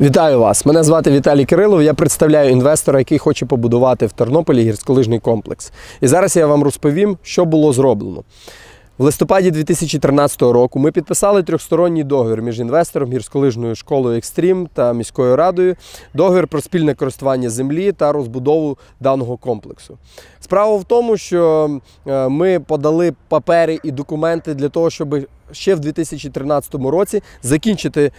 Вітаю вас! Мене звати Віталій Кирилов. Я представляю інвестора, який хоче побудувати в Тернополі гірськолижний комплекс. І зараз я вам розповім, що було зроблено. В листопаді 2013 року ми підписали трьохсторонній договір між інвестором, гірськолижною школою Екстрім та міською радою. Договір про спільне користування землі та розбудову даного комплексу. Справа в тому, що е, ми подали папери і документи для того, щоб ще в 2013 році закінчити е,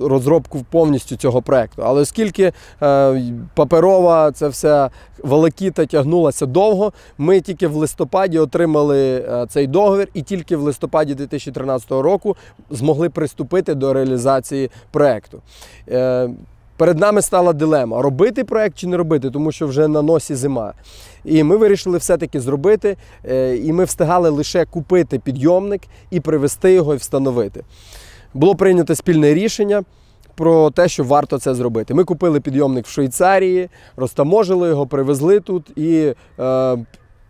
розробку повністю цього проекту. Але оскільки е, паперова це вся волокіта тягнулася довго, ми тільки в листопаді отримали цей договір, і тільки в листопаді 2013 року змогли приступити до реалізації проекту. Е, Перед нами стала дилема: робити проект чи не робити, тому що вже на носі зима. І ми вирішили все-таки зробити. е, І ми встигали лише купити підйомник і привезти його і встановити. Було прийнято спільне рішення. Про те, що варто це зробити. Ми купили підйомник в Швейцарії, розтаможили його, привезли тут і е,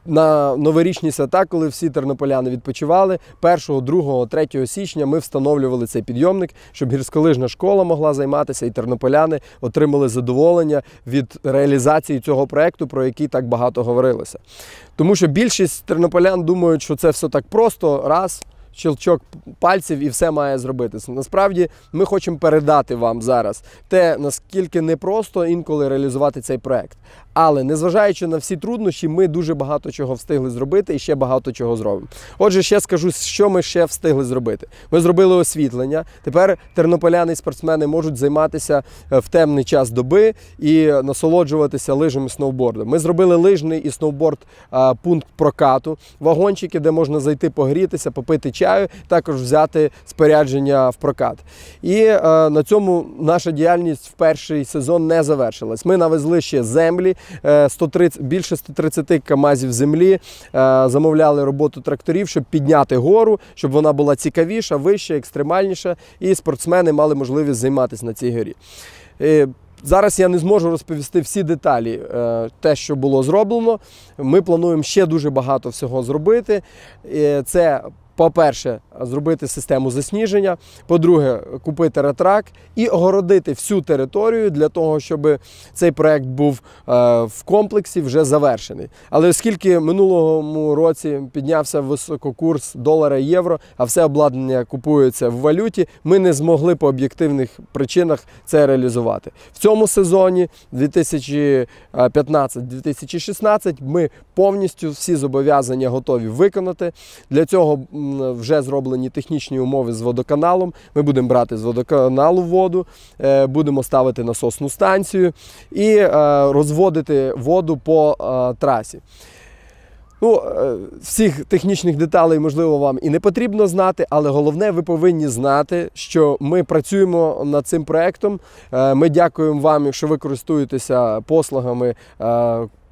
на новорічні свята, коли всі тернополяни відпочивали, 1, 2, 3 січня ми встановлювали цей підйомник, щоб гірськолижна школа могла займатися, і тернополяни отримали задоволення від реалізації цього проекту, про який так багато говорилося. Тому що більшість тернополян думають, що це все так просто, раз. Щелчок пальців і все має зробитися. Насправді ми хочемо передати вам зараз те, наскільки непросто інколи реалізувати цей проект. Але незважаючи на всі труднощі, ми дуже багато чого встигли зробити і ще багато чого зробимо. Отже, ще скажу, що ми ще встигли зробити. Ми зробили освітлення. Тепер тернополяни і спортсмени можуть займатися е, в темний час доби і насолоджуватися лижем і сноубордом. Ми зробили лижний і сноуборд пункт прокату, вагончики, де можна зайти погрітися, попити чаю, також взяти спорядження в прокат. І е, на цьому наша діяльність в перший сезон не завершилась. Ми навезли ще землі, е, 130, більше 130 камазів землі, е, замовляли роботу тракторів, щоб підняти гору, щоб вона була цікавіша, вища, екстремальніша, і спортсмени мали можливість займатися на цій горі. Е, Зараз я не зможу розповісти всі деталі, е, те, що було зроблено. Ми плануємо ще дуже багато всього зробити. Е, Це, по-перше, зробити систему засніження. По-друге, купити ретрак і огородити всю територію для того, щоб цей проект був е, в комплексі вже завершений. Але оскільки минулому році піднявся висококурс долара і євро, а все обладнання купується в валюті, ми не змогли по об'єктивних причинах це реалізувати. В цьому сезоні 2015-2016 ми повністю всі зобов'язання готові виконати. Для цього вже зроблені технічні умови з водоканалом. Ми будемо брати з водоканалу воду, е, будемо ставити насосну станцію і е, розводити воду по е, трасі. Ну, всіх технічних деталей, можливо, вам і не потрібно знати, але головне, ви повинні знати, що ми працюємо над цим проектом. Е, Ми дякуємо вам, якщо ви користуєтеся послугами.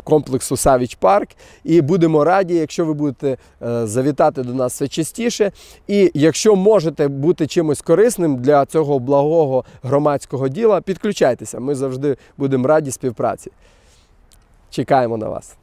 Комплексу Савіч Парк, і будемо раді, якщо ви будете е, завітати до нас все частіше. І якщо можете бути чимось корисним для цього благого громадського діла, підключайтеся. Ми завжди будемо раді співпраці. Чекаємо на вас.